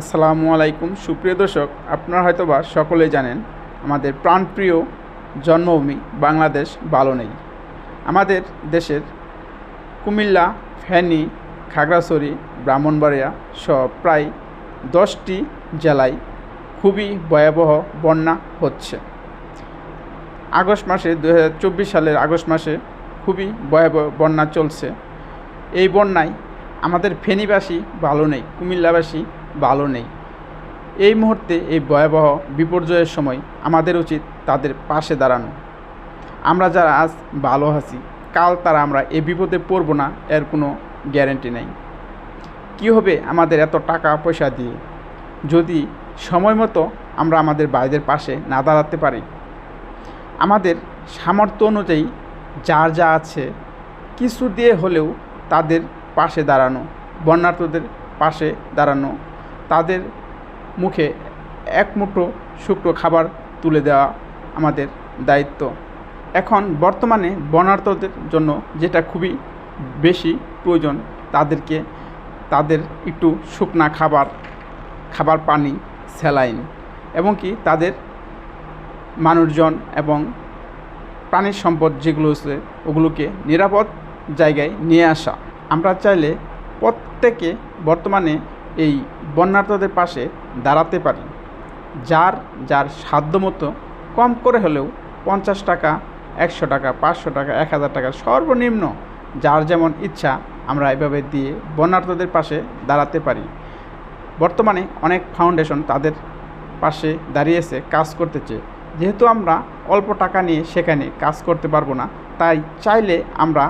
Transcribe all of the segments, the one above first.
আসসালামু আলাইকুম। সুপ্রিয় দর্শক, আপনারা হয়তোবা সকলেই জানেন, আমাদের প্রাণপ্রিয় জন্মভূমি বাংলাদেশ ভালো নেই আমাদের দেশের কুমিল্লা, ফেনী, খাগড়াছড়ি, ব্রাহ্মণবাড়িয়া সহ প্রায় দশটি জেলায় খুবই ভয়াবহ বন্যা হচ্ছে। আগস্ট মাসে দু হাজার চব্বিশ সালের আগস্ট মাসে খুবই ভয়াবহ বন্যা চলছে। এই বন্যায় আমাদের ফেনীবাসী ভালো নেই কুমিল্লাবাসী ভালো নেই। এই মুহূর্তে এই ভয়াবহ বিপর্যয়ের সময় আমাদের উচিত তাদের পাশে দাঁড়ানো। আমরা যারা আজ ভালো আছি, কাল তারা আমরা এ বিপদে পড়ব না, এর কোনো গ্যারেন্টি নেই। কী হবে আমাদের এত টাকা পয়সা দিয়ে? যদি সময় মতো আমরা আমাদের ভাইদের পাশে না দাঁড়াতে পারি? আমাদের সামর্থ্য অনুযায়ী যার যা আছে, কিছু দিয়ে হলেও তাদের পাশে দাঁড়ানো বন্যার্থদের পাশে দাঁড়ানো তাদের মুখে এক মুঠো শুকনো খাবার তুলে দেওয়া আমাদের দায়িত্ব। এখন বর্তমানে বনার্থদের জন্য যেটা খুবই বেশি প্রয়োজন, তাদেরকে তাদের একটু শুকনা খাবার খাবার পানি স্যালাইন এবং কি তাদের মানুষজন এবং প্রাণীর সম্পদ যেগুলো আছে, ওগুলোকে নিরাপদ জায়গায় নিয়ে আসা। আমরা চাইলে প্রত্যেকে বর্তমানে এই বন্যার্থদের পাশে দাঁড়াতে পারি, যার যার সাধ্যমতো কম করে হলেও পঞ্চাশ টাকা, একশো টাকা, পাঁচশো টাকা, এক হাজার টাকা সর্বনিম্ন, যার যেমন ইচ্ছা আমরা এভাবে দিয়ে বন্যার্থদের পাশে দাঁড়াতে পারি। বর্তমানে অনেক ফাউন্ডেশন তাদের পাশে দাঁড়িয়েছে, কাজ করতেছে যেহেতু আমরা অল্প টাকা নিয়ে সেখানে কাজ করতে পারব না, তাই চাইলে আমরা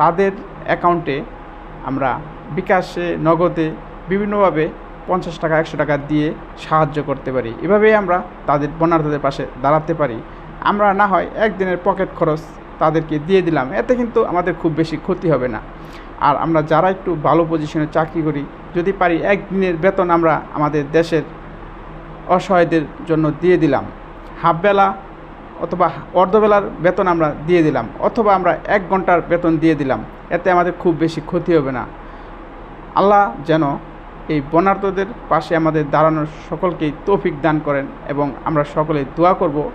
তাদের অ্যাকাউন্টে আমরা বিকাশে, নগদে বিভিন্নভাবে পঞ্চাশ টাকা, একশো টাকা দিয়ে সাহায্য করতে পারি। এভাবেই আমরা তাদের বন্যার্থদের পাশে দাঁড়াতে পারি। আমরা না হয় একদিনের পকেট খরচ তাদেরকে দিয়ে দিলাম, এতে কিন্তু আমাদের খুব বেশি ক্ষতি হবে না। আর আমরা যারা একটু ভালো পজিশনে চাকরি করি, যদি পারি একদিনের বেতন আমরা আমাদের দেশের অসহায়দের জন্য দিয়ে দিলাম। হাফবেলা অথবা অর্ধবেলার বেতন আমরা দিয়ে দিলাম, অথবা আমরা এক ঘণ্টার বেতন দিয়ে দিলাম, এতে আমাদের খুব বেশি ক্ষতি হবে না। আল্লাহ যেন এই বনার্থদের পাশে আমাদের দাঁড়ানোর সকলকেই তৌফিক দান করেন এবং আমরা সকলে দোয়া করব,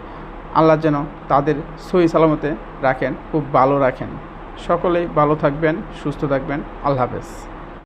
আল্লাহ যেন তাদের সহি সালামতে রাখেন, খুব ভালো রাখেন। সকলেই ভালো থাকবেন, সুস্থ থাকবেন। আল্লাহ হাফেজ।